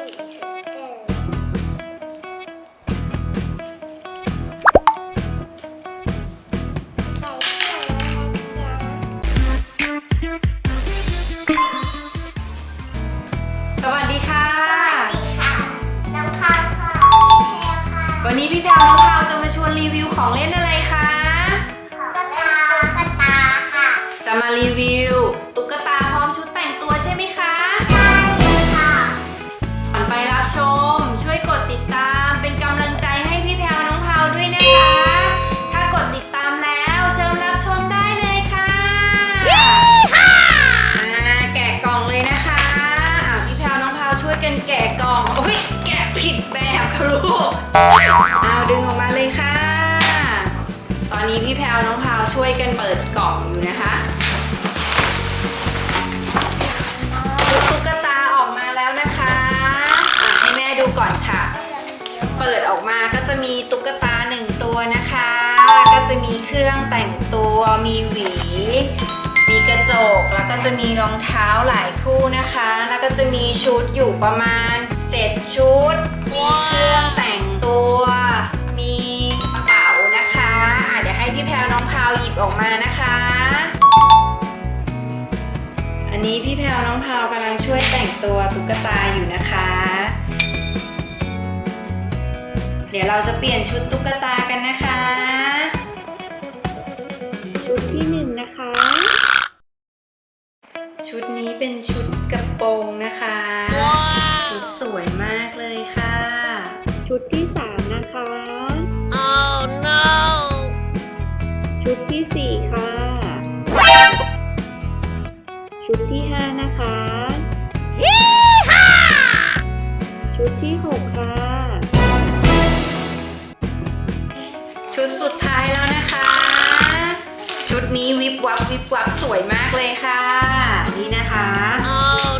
สวัสดีค่ะสวัสดีค่ะน้องข้าวค่ะพี่แพรค่ะ วันนี้พี่แพรวน้องพาวจะมาชวนรีวิวของเล่นอะไรคะของเล่นตุ๊กตาค่ะจะมารีวิวตุ๊ก แบบค่ะลูกเอาดึงออกมาเลยค่ะ ตอนนี้พี่แพวน้องพาวช่วยกันเปิดกล่องอยู่นะคะตุ๊กตาออกมาแล้วนะคะอะให้แม่ดูก่อนค่ะ เปิดออกมาก็จะมีตุ๊กตาหนึ่งตัวนะคะ ก็จะมีเครื่องแต่งตัวมีหวี มีกระจกแล้วก็จะมีรองเท้าหลายคู่นะคะ แล้วก็จะมีชุดอยู่ประมาณ 7 ชุด นี้พี่แพรวน้องพาวกำลังช่วยแต่งตัวตุ๊กตาอยู่นะคะ เดี๋ยวเราจะเปลี่ยนชุดตุ๊กตากันนะคะ ชุดที่หนึ่งนะคะ ชุดนี้เป็นชุดกระโปรงนะคะ ชุดสวยมากเลยค่ะ ชุดที่สาม ชุดที่ห้านะคะชุดที่หกค่ะ ชุดสุดท้ายแล้วนะคะ ชุดนี้วิบวับวิบวับสวยมากเลยค่ะ นี่นะคะ Oh